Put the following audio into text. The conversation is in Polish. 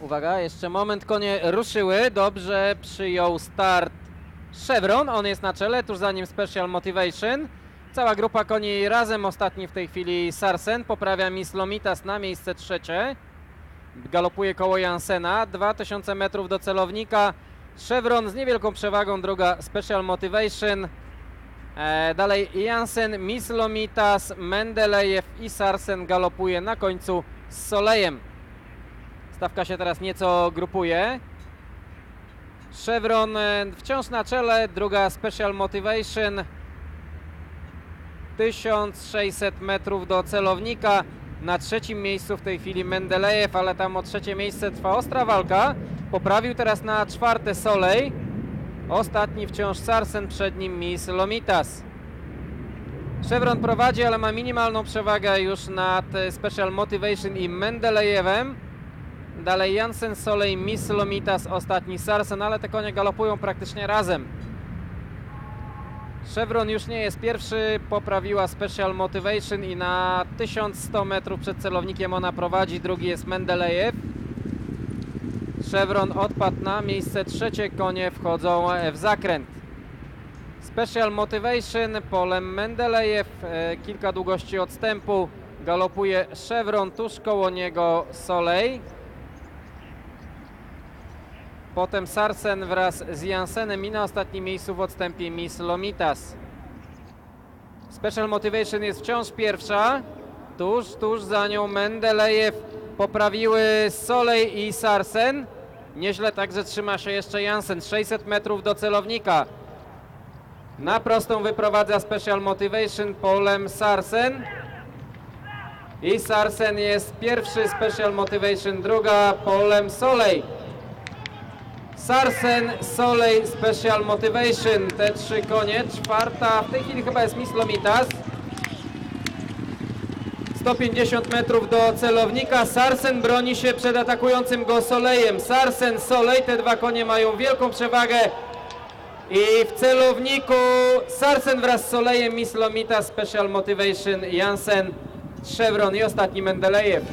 Uwaga, jeszcze moment, konie ruszyły. Dobrze przyjął start Chevron. On jest na czele, tuż za nim Special Motivation. Cała grupa koni razem, ostatni w tej chwili Sarsen. Poprawia Miss Lomitas na miejsce trzecie. Galopuje koło Jansena. 2000 metrów do celownika. Chevron z niewielką przewagą, druga Special Motivation. E, dalej Jansen, Miss Lomitas, Mendelejew i Sarsen galopuje na końcu z Solejem. Stawka się teraz nieco grupuje. Chevron e, wciąż na czele, druga Special Motivation. 1600 metrów do celownika. Na trzecim miejscu w tej chwili Mendelejew, ale tam o trzecie miejsce trwa ostra walka. Poprawił teraz na czwarte Solej. Ostatni wciąż Sarsen, przed nim Miss Lomitas. Chevron prowadzi, ale ma minimalną przewagę już nad e, Special Motivation i Mendelejewem. Dalej Jansen, Solej, Miss Lomitas, ostatni Sarsen, ale te konie galopują praktycznie razem. Chevron już nie jest pierwszy, poprawiła Special Motivation i na 1100 metrów przed celownikiem ona prowadzi, drugi jest Mendelejew. Chevron odpadł na miejsce trzecie, konie wchodzą w zakręt. Special Motivation, polem Mendelejew, e, kilka długości odstępu, galopuje Chevron, tuż koło niego Soleil. Potem Sarsen wraz z Jansenem i na ostatnim miejscu w odstępie Miss Lomitas. Special Motivation jest wciąż pierwsza. Tuż, tuż za nią Mendelejew poprawiły Solej i Sarsen. Nieźle także trzyma się jeszcze Jansen. 600 metrów do celownika. Na prostą wyprowadza Special Motivation polem Sarsen. I Sarsen jest pierwszy, Special Motivation druga, polem Solej. Sarsen, Solej, Special Motivation, te trzy konie. Czwarta, w tej chwili chyba jest Miss Lomitas. 150 metrów do celownika. Sarsen broni się przed atakującym go Solejem. Sarsen, Solej, te dwa konie mają wielką przewagę. I w celowniku Sarsen wraz z Solejem, Miss Lomitas, Special Motivation, Jansen, Chevron i ostatni Mendelejew.